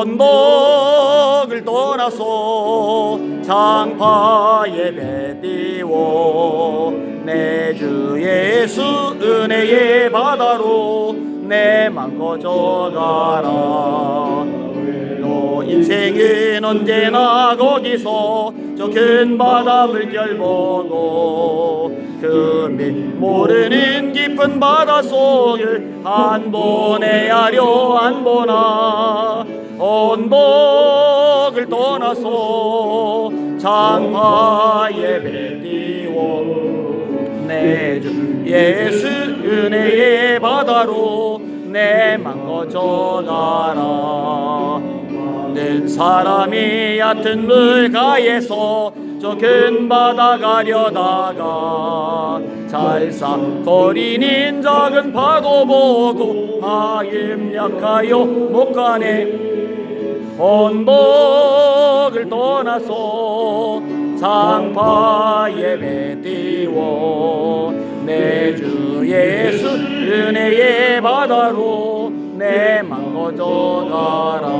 언덕을 떠나서 장파 예배 띄워 내 주 예수 은혜의 바다로 내맘 꺼져가라. 너 인생은 언제나 거기서 저 큰 바다 물결 보고 금이 모르는 깊은 바다 속을 한번 헤아려 안 보나 언덕을 떠나서 장파 예배 띄워 내주 예수 은혜의 바다로 내맘 꺼져가라. 는 사람이 얕은 물가에서 저 큰 바다 가려다가 잘싹거리는 작은 파도 보고 마음 약하여 못 가네. 언덕을 떠나서 장파 예배 띄워 내 주 예수 은혜의 바다로 내맘 꺼져가라